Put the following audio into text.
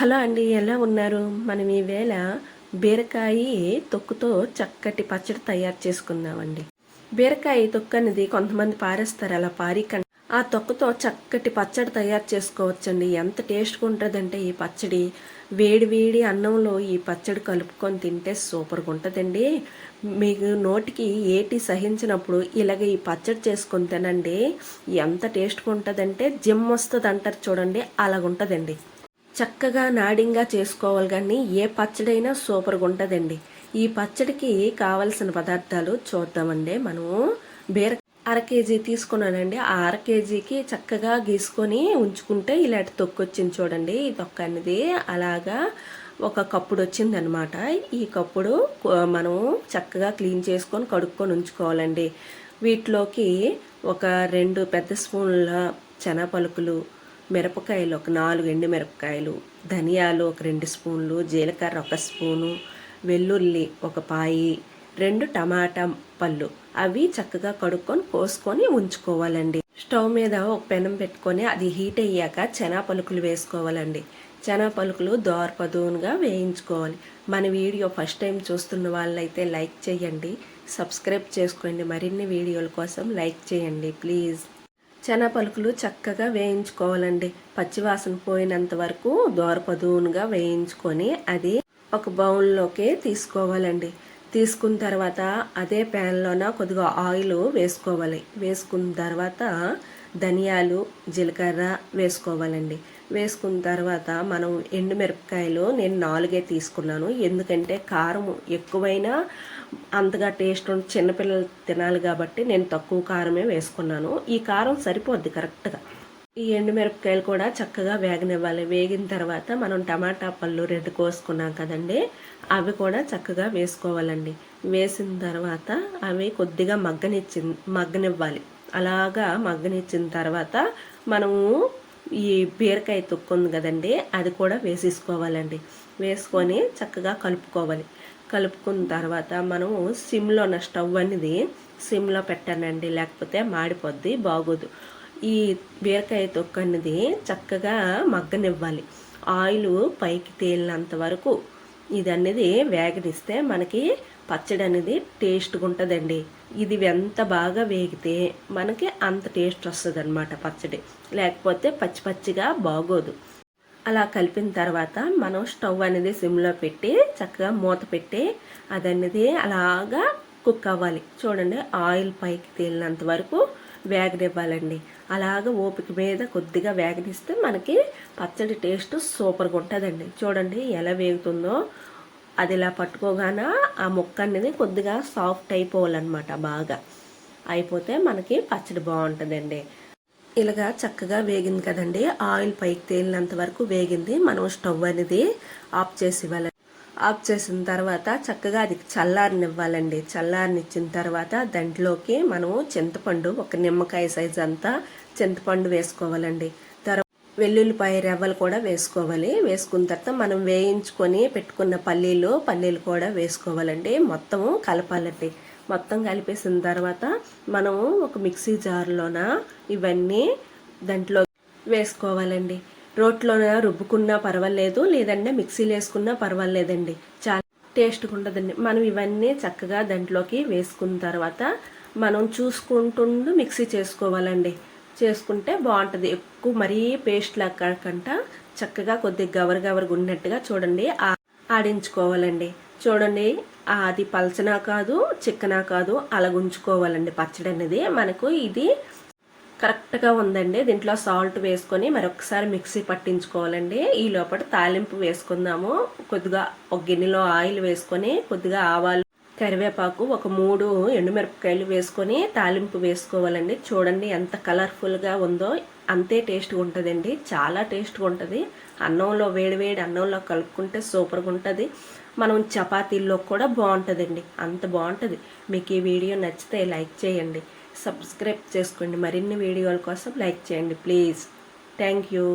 Hello అండి ఎలా ఉన్నారు? మనం ఈవేళ బీరకాయ తొక్కుతో చక్కటి పచ్చడి తయారు చేసుకుందామండి. బీరకాయ తొక్కు అనేది కొంతమంది పారేస్తారు అలా పారికండి. ఆ తొక్కతో చక్కటి పచ్చడి తయారు చేసుకోవచ్చండి. ఎంత టేస్ట్గా ఉంటుందంటే ఈ పచ్చడి. వేడి వేడి అన్నంలో ఈ పచ్చడి కలుపుకొని తింటే సూపర్గా ఉంటుందండి. మీకు నోటికి ఏటి సహించినప్పుడు ఇలాగ ఈ పచ్చడి చేసుకొని తినండి. ఎంత టేస్ట్గా ఉంటుందంటే జిమ్ వస్తుంది అంటారు చూడండి అలాగుంటుందండి. చక్కగా నాడింగా చేసుకోవాలి కానీ ఏ పచ్చడైనా సూపర్గా ఉంటుందండి ఈ పచ్చడికి కావలసిన పదార్థాలు చూద్దామండి. మనము బీర అర కేజీ తీసుకున్నానండి. ఆ అర కేజీకి చక్కగా గీసుకొని ఉంచుకుంటే ఇలాంటి తొక్కు వచ్చింది చూడండి. ఈ తొక్క అనేది అలాగా ఒక కప్పుడు వచ్చిందనమాట. ఈ కప్పుడు మనం చక్కగా క్లీన్ చేసుకొని కడుక్కొని ఉంచుకోవాలండి. వీటిలోకి ఒక రెండు పెద్ద స్పూన్ల చెన పలుకులు మిరపకాయలు ఒక నాలుగు ఎండు మిరపకాయలు ధనియాలు ఒక రెండు స్పూన్లు జీలకర్ర ఒక స్పూను వెల్లుల్లి ఒక పాయి రెండు టమాటా పళ్ళు. అవి చక్కగా కడుక్కొని కోసుకొని ఉంచుకోవాలండి. స్టవ్ మీద ఒక పెనం పెట్టుకొని అది హీట్ అయ్యాక చెనా పలుకులు వేసుకోవాలండి. చెనా పలుకులు దోరపదూనుగా వేయించుకోవాలి. మన వీడియో ఫస్ట్ టైం చూస్తున్న వాళ్ళైతే లైక్ చేయండి సబ్స్క్రైబ్ చేసుకోండి. మరిన్ని వీడియోల కోసం లైక్ చేయండి ప్లీజ్. పలుకులు చక్కగా వేయించుకోవాలండి. పచ్చివాసన పోయినంత వరకు దోరపదువునుగా వేయించుకొని అది ఒక బౌల్లోకి తీసుకోవాలండి. తీసుకున్న తర్వాత అదే ప్యాన్లోన కొద్దిగా ఆయిల్ వేసుకోవాలి. వేసుకున్న తర్వాత ధనియాలు జీలకర్ర వేసుకోవాలండి. వేసుకున్న తర్వాత మనం ఎండుమిరపకాయలు నేను నాలుగే తీసుకున్నాను. ఎందుకంటే కారం ఎక్కువైనా అంతగా టేస్ట్ చిన్నపిల్లలు తినాలి కాబట్టి నేను తక్కువ కారమే వేసుకున్నాను. ఈ కారం సరిపోద్ది కరెక్ట్గా ఈ ఎండుమిరపకాయలు కూడా చక్కగా వేగనివ్వాలి. వేగిన తర్వాత మనం టమాటా పళ్ళు రెండు కోసుకున్నాం కదండి. అవి కూడా చక్కగా వేసుకోవాలండి. వేసిన తర్వాత అవి కొద్దిగా మగ్గనిచ్చి మగ్గనివ్వాలి. అలాగా మగ్గనిచ్చిన తర్వాత మనము ఈ బీరకాయ తొక్కుంది కదండి అది కూడా వేసేసుకోవాలండి. వేసుకొని చక్కగా కలుపుకోవాలి. కలుపుకున్న తర్వాత మనము సిమ్లో ఉన్న స్టవ్ అనేది సిమ్లో పెట్టానండి లేకపోతే మాడిపోద్ది బాగోదు. ఈ బీరకాయ తొక్కు అనేది చక్కగా మగ్గనివ్వాలి. ఆయిల్ పైకి తేలినంత వరకు ఇది అనేది వేగనిస్తే మనకి పచ్చడి అనేది టేస్ట్గా ఉంటుందండి. ఇది ఎంత బాగా వేగితే మనకి అంత టేస్ట్ వస్తుంది అనమాట పచ్చడి. లేకపోతే పచ్చి పచ్చిగా బాగోదు. అలా కలిపిన తర్వాత మనం స్టవ్ అనేది సిమ్లో పెట్టి చక్కగా మూత పెట్టి అదనేది అలాగా కుక్ అవ్వాలి. చూడండి ఆయిల్ పైకి తేలినంత వరకు వేగనివ్వాలండి. అలాగ ఓపిక మీద కొద్దిగా వేగనిస్తే మనకి పచ్చడి టేస్ట్ సూపర్గా ఉంటుందండి. చూడండి ఎలా వేగుతుందో అది ఇలా పట్టుకోగానే ఆ ముక్క అనేది కొద్దిగా సాఫ్ట్ అయిపోవాలన్నమాట బాగా. అయిపోతే మనకి పచ్చడి బాగుంటుందండి. ఇలాగా చక్కగా వేగింది కదండి. ఆయిల్ పైకి తేలినంత వరకు వేగింది. మనం స్టవ్ అనేది ఆఫ్ చేసి ఇవ్వాలి. ఆఫ్ చేసిన తర్వాత చక్కగా అది చల్లారనివ్వాలండి. చల్లారనిచ్చిన తర్వాత దాంట్లోకి మనము చింతపండు ఒక నిమ్మకాయ సైజ్ అంతా చింతపండు వేసుకోవాలండి. వెల్లుల్లిపాయ రవ్వలు కూడా వేసుకోవాలి. వేసుకున్న తర్వాత మనం వేయించుకొని పెట్టుకున్న పల్లీలు పల్లీలు కూడా వేసుకోవాలండి. మొత్తము కలపాలండి. మొత్తం కలిపేసిన తర్వాత మనము ఒక మిక్సీ జార్లోన ఇవన్నీ దాంట్లో వేసుకోవాలండి. రోట్లోన రుబ్బుకున్నా పర్వాలేదు లేదంటే మిక్సీలో వేసుకున్నా పర్వాలేదండి. చాలా టేస్ట్గా ఉండదండి. మనం ఇవన్నీ చక్కగా దాంట్లోకి వేసుకున్న తర్వాత మనం చూసుకుంటుండు మిక్సీ చేసుకోవాలండి. చేసుకుంటే బాగుంటుంది. ఎక్కువ మరీ పేస్ట్ లాగా కాకుండా చక్కగా కొద్దిగా గవర్ గవర్ ఉన్నట్టుగా చూడండి. ఆడించుకోవాలండి. చూడండి అది పలచనా కాదు చిక్కనా కాదు అలాగుంచుకోవాలండి పచ్చడి అనేది. మనకు ఇది కరెక్ట్గా ఉందండి. దీంట్లో సాల్ట్ వేసుకొని మరొకసారి మిక్సీ పట్టించుకోవాలండి. ఈ లోపల తాలింపు వేసుకుందాము. కొద్దిగా ఒక గిన్నెలో ఆయిల్ వేసుకొని కొద్దిగా ఆవాలు కరివేపాకు ఒక మూడు ఎండుమిరపకాయలు వేసుకొని తాలింపు వేసుకోవాలండి. చూడండి ఎంత కలర్ఫుల్గా ఉందో అంతే టేస్ట్గా ఉంటుందండి. చాలా టేస్ట్గా ఉంటుంది. అన్నంలో వేడివేడి అన్నంలో కలుపుకుంటే సూపర్గా ఉంటుంది. మనం చపాతీల్లో కూడా బాగుంటుందండి. అంత బాగుంటుంది. మీకు ఈ వీడియో నచ్చితే లైక్ చేయండి. సబ్స్క్రైబ్ చేసుకోండి. మరిన్ని వీడియోల కోసం లైక్ చేయండి. ప్లీజ్. Thank you.